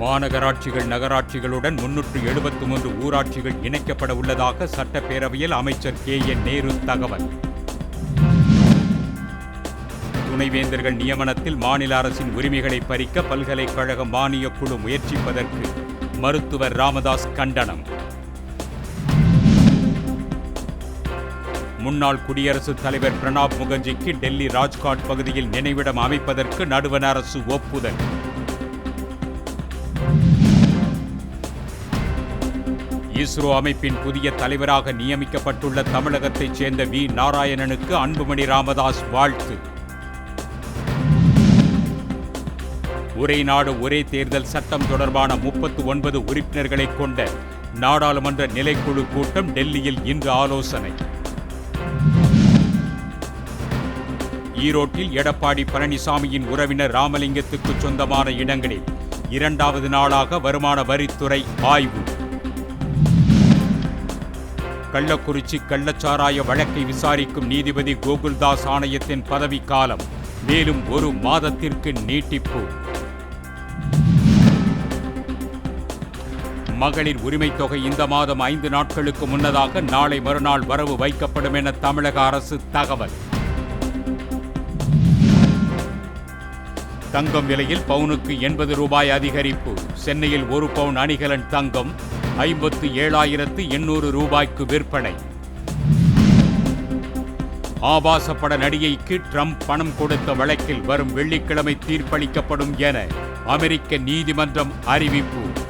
மாநகராட்சிகள் நகராட்சிகளுடன் முன்னூற்று எழுபத்து மூன்று ஊராட்சிகள் இணைக்கப்பட உள்ளதாக சட்டப்பேரவையில் அமைச்சர் கே. என். நேரு தகவல். துணைவேந்தர்கள் நியமனத்தில் மாநில அரசின் உரிமைகளை பறிக்க பல்கலைக்கழக மானியக் குழு முயற்சிப்பதற்கு மருத்துவர் ராமதாஸ் கண்டனம். முன்னாள் குடியரசுத் தலைவர் பிரணாப் முகர்ஜிக்கு டெல்லி ராஜ்காட் பகுதியில் நினைவிடம் அமைப்பதற்கு நடுவண் அரசு ஒப்புதல். இஸ்ரோ அமைப்பின் புதிய தலைவராக நியமிக்கப்பட்டுள்ள தமிழகத்தைச் சேர்ந்த வி. நாராயணனுக்கு அன்புமணி ராமதாஸ் வாழ்த்து. ஒரே நாடு ஒரே தேர்தல் சட்டம் தொடர்பான முப்பத்து ஒன்பது உறுப்பினர்களை கொண்ட நாடாளுமன்ற நிலைக்குழு கூட்டம் டெல்லியில் இன்று ஆலோசனை. ஈரோட்டில் எடப்பாடி பழனிசாமியின் உறவினர் ராமலிங்கத்துக்கு சொந்தமான இடங்களில் இரண்டாவது நாளாக வருமான வரித்துறை ஆய்வு. கள்ளக்குறிச்சி கள்ளச்சாராய வழக்கை விசாரிக்கும் நீதிபதி கோகுல்தாஸ் ஆணையத்தின் பதவிக்காலம் மேலும் ஒரு மாதத்திற்கு நீட்டிப்பு. மகளிர் உரிமைத் தொகை இந்த மாதம் ஐந்து நாட்களுக்கு முன்னதாக நாளை மறுநாள் வரவு வைக்கப்படும் என தமிழக அரசு தகவல். தங்கம் விலையில் பவுனுக்கு எண்பது ரூபாய் அதிகரிப்பு. சென்னையில் ஒரு பவுன் அணிகலன் தங்கம் ஐம்பத்து ஏழாயிரத்து எண்ணூறு ரூபாய்க்கு விற்பனை. ஆபாச பட நடிகைக்கு ட்ரம்ப் பணம் கொடுத்த வழக்கில் வரும் வெள்ளிக்கிழமை தீர்ப்பளிக்கப்படும் என அமெரிக்க நீதிமன்றம் அறிவிப்பு.